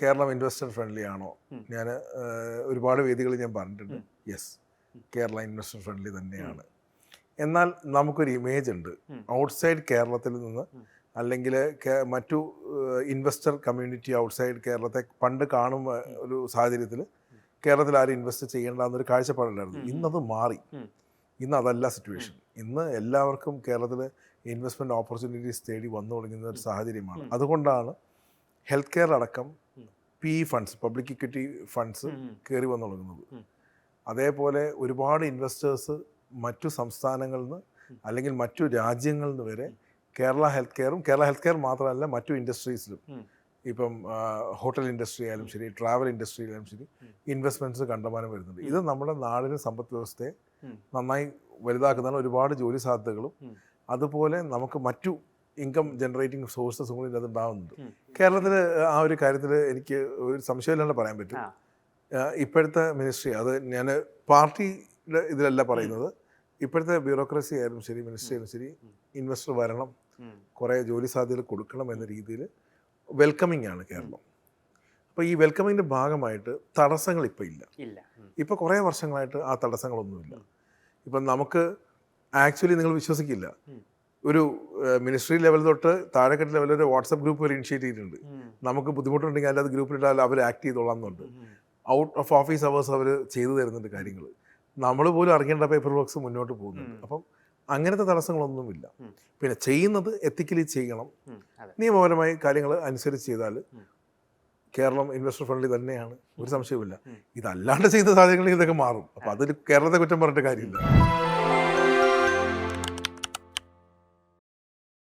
Keralam investor friendly ആണോ? ഞാൻ ഒരുപാട് വേദികളിൽ ഞാൻ പറഞ്ഞിട്ടുണ്ട്. യെസ് കേരള ഇൻവെസ്റ്റർ ഫ്രണ്ട്ലി തന്നെയാണ്. എന്നാൽ നമുക്കൊരു ഇമേജ് ഉണ്ട്. ഔട്ട്സൈഡ് കേരളത്തിൽ നിന്ന് അല്ലെങ്കിൽ മറ്റു ഇൻവെസ്റ്റർ കമ്മ്യൂണിറ്റി ഔട്ട്സൈഡ് കേരളത്തെ പണ്ട് കാണും ഒരു സാഹചര്യത്തിൽ കേരളത്തിൽ ആരും ഇൻവെസ്റ്റ് ചെയ്യേണ്ട എന്നൊരു കാഴ്ചപ്പാടുണ്ടായിരുന്നു ഇന്നത് മാറി. ഇന്ന് അതല്ല സിറ്റുവേഷൻ ഇന്ന് എല്ലാവർക്കും കേരളത്തിൽ ഇൻവെസ്റ്റ്മെന്റ് ഓപ്പർച്യൂണിറ്റീസ് തേടി വന്നു തുടങ്ങുന്ന ഒരു സാഹചര്യമാണ്. അതുകൊണ്ടാണ് ഹെൽത്ത് കെയർ അടക്കം P funds public equity funds കയറി വന്നു തുടങ്ങുന്നത്. അതേപോലെ ഒരുപാട് ഇൻവെസ്റ്റേഴ്സ് മറ്റു സംസ്ഥാനങ്ങളിൽ നിന്ന് അല്ലെങ്കിൽ മറ്റു രാജ്യങ്ങളിൽ നിന്ന് വരെ കേരള ഹെൽത്ത് കെയറും കേരള ഹെൽത്ത് കെയർ മാത്രമല്ല മറ്റു ഇൻഡസ്ട്രീസിലും. ഇപ്പം ഹോട്ടൽ ഇൻഡസ്ട്രി ആയാലും ശരി ട്രാവൽ ഇൻഡസ്ട്രി ആയാലും ശരി ഇൻവെസ്റ്റ്മെന്റ്സ് കണ്ടമാനം വരുന്നുണ്ട്. ഇത് നമ്മുടെ നാടിന് സമ്പദ് വ്യവസ്ഥയെ നന്നായി വലുതാക്കുന്നതാണ് ഒരുപാട് ജോലി സാധ്യതകളും അതുപോലെ നമുക്ക് മറ്റു ഇൻകം ജനറേറ്റിംഗ് സോഴ്സസും കൂടി ഇതിനകത്ത് ഉണ്ടാകുന്നുണ്ട് കേരളത്തിൽ ആ ഒരു കാര്യത്തിൽ എനിക്ക് ഒരു സംശയമില്ലാണ്ട് പറയാൻ പറ്റും. ഇപ്പോഴത്തെ മിനിസ്ട്രി അത് ഞാൻ പാർട്ടിയുടെ ഇതിലല്ല പറയുന്നത്. ഇപ്പോഴത്തെ ബ്യൂറോക്രസി ആയാലും ശരി മിനിസ്ട്രി ആയാലും ശരി ഇൻവെസ്റ്റർ വരണം കുറേ ജോലി സാധ്യതകൾ കൊടുക്കണം എന്ന രീതിയിൽ വെൽക്കമിങ് ആണ് കേരളം. അപ്പോൾ ഈ വെൽക്കമിന്റെ ഭാഗമായിട്ട് തടസ്സങ്ങൾ ഇപ്പോൾ ഇല്ല. ഇല്ല. ഇപ്പോൾ കുറേ വർഷങ്ങളായിട്ട് ആ തടസ്സങ്ങളൊന്നുമില്ല. ഇപ്പം നമുക്ക് ആക്ച്വലി നിങ്ങൾ വിശ്വസിക്കില്ല. ഒരു മിനിസ്ട്രി ലെവൽ തൊട്ട് താഴെക്കെട്ട് ലെവലിൽ ഒരു വാട്സപ്പ് ഗ്രൂപ്പ് വരെ ഇനിഷ്യേറ്റ് ചെയ്തിട്ടുണ്ട്. നമുക്ക് ബുദ്ധിമുട്ടുണ്ടെങ്കിൽ അതിനകത്ത് ഗ്രൂപ്പിലിട്ടാൽ അവർ ആക്ട് ചെയ്തോളാം എന്നുണ്ട് ഔട്ട് ഓഫ് ഓഫീസ് അവേഴ്സ് അവർ ചെയ്തു തരുന്നുണ്ട് കാര്യങ്ങൾ. നമ്മൾ പോലും അറിയേണ്ട പേപ്പർ വർക്ക്സ് മുന്നോട്ട് പോകുന്നുണ്ട്. അപ്പം അങ്ങനത്തെ തടസ്സങ്ങളൊന്നുമില്ല. പിന്നെ ചെയ്യുന്നത് എത്തിക്കലി ചെയ്യണം. നിയമപരമായി കാര്യങ്ങൾ അനുസരിച്ച് ചെയ്താൽ കേരളം ഇൻവെസ്റ്റർ ഫ്രണ്ട്ലി തന്നെയാണ്. ഒരു സംശയവുമില്ല. ഇതല്ലാണ്ട് ചെയ്യുന്ന സാഹചര്യങ്ങളിൽ ഇതൊക്കെ മാറും. അപ്പോൾ അതിൽ കേരളത്തെ കുറ്റം പറഞ്ഞിട്ട് കാര്യമില്ല.